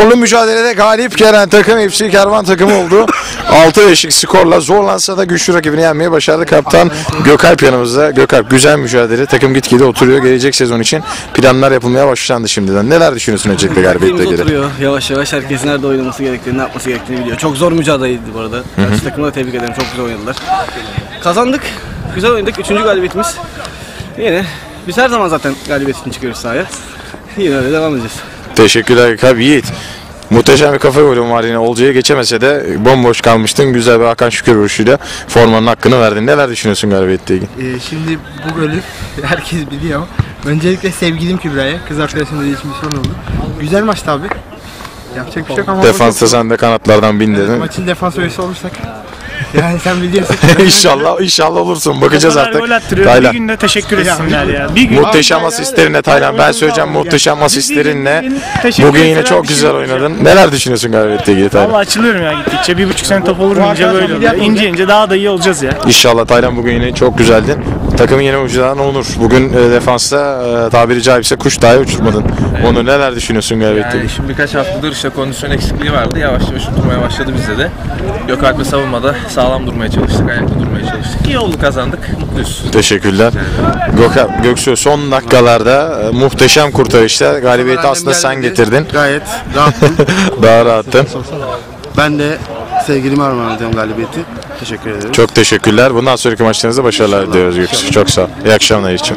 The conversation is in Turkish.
Zorlu mücadelede galip gelen takım FC Kervan takımı oldu. 6-5'lik skorla zorlansa da güçlü rakibini yenmeyi başardı. Kaptan Gökalp yanımızda. Gökalp güzel mücadele. Takım gitgide oturuyor. Gelecek sezon için planlar yapılmaya başlandı şimdiden. Neler düşünüyorsun öncelikle galibiyetle ilgili? oturuyor yavaş yavaş. Herkes nerede oynaması gerektiğini, ne yapması gerektiğini biliyor. Çok zor mücadeleydi bu arada. Karşı takımı da tebrik ederim. Çok güzel oynadılar. Kazandık. Güzel oynadık. Üçüncü galibiyetimiz. Yine biz her zaman zaten galibiyet için çıkıyoruz sahaya. Yine öyle devam edeceğiz. Teşekkürler Gökalp. Yiğit. Muhteşem bir kafa golü var yine. Olcay'a geçemese de bomboş kalmıştın. Güzel bir Hakan Şükür vuruşuyla formanın hakkını verdin. Neler düşünüyorsun galibiyetle ilgili? Ee, şimdi bu golü herkes biliyor. Öncelikle sevgilim Kübra'ya, kız arkadaşım dediği için bir sorun oldu. Güzel maçtı abi. Yapacak bir şey yok ama Defansta sen de kanatlardan bin dedin. maçın defans oyuncusu olursak. Yani sen biliyorsun. inşallah inşallah olursun. Bakacağız kadar artık. gol attırıyor. Taylan. Bir günde teşekkür etsinler ya. Bir gün. Muhteşem asistlerine Taylan. Ben söyleyeceğim muhteşem asislerinle. Teşekkür Bugün yine çok bir şey güzel yok. oynadın. Neler düşünüyorsun galibiyetle ilgili Taylan? Valla açılıyorum ya gittikçe. Bir buçuk sene top olur ince böyle oluyor. İnce ince daha da iyi olacağız ya. İnşallah Taylan bugün yine çok güzeldin. Takımın yeni oyuncularından Onur. Bugün e, defansta e, tabiri caizse kuş dahi uçurmadın. Onur neler düşünüyorsun galibiyetle Yani şimdi birkaç haftadır işte kondisyon eksikliği vardı. Yavaş yavaş oturmaya başladı bizde de. Gökalp'le savunmada sağlam durmaya çalıştık, ayakta durmaya çalıştık. İyi oldu kazandık, mutluyuz. Teşekkürler. Gökhan, Göksu son dakikalarda e, muhteşem kurtarışta galibiyeti aslında sen getirdin. Gayet rahattım. Daha rahattın. ben de sevgilime armağan galibiyeti. Teşekkür ederim. Çok teşekkürler. Bundan sonraki maçlarınızda başarılar diliyoruz. Çok sağ ol. İyi akşamlar için.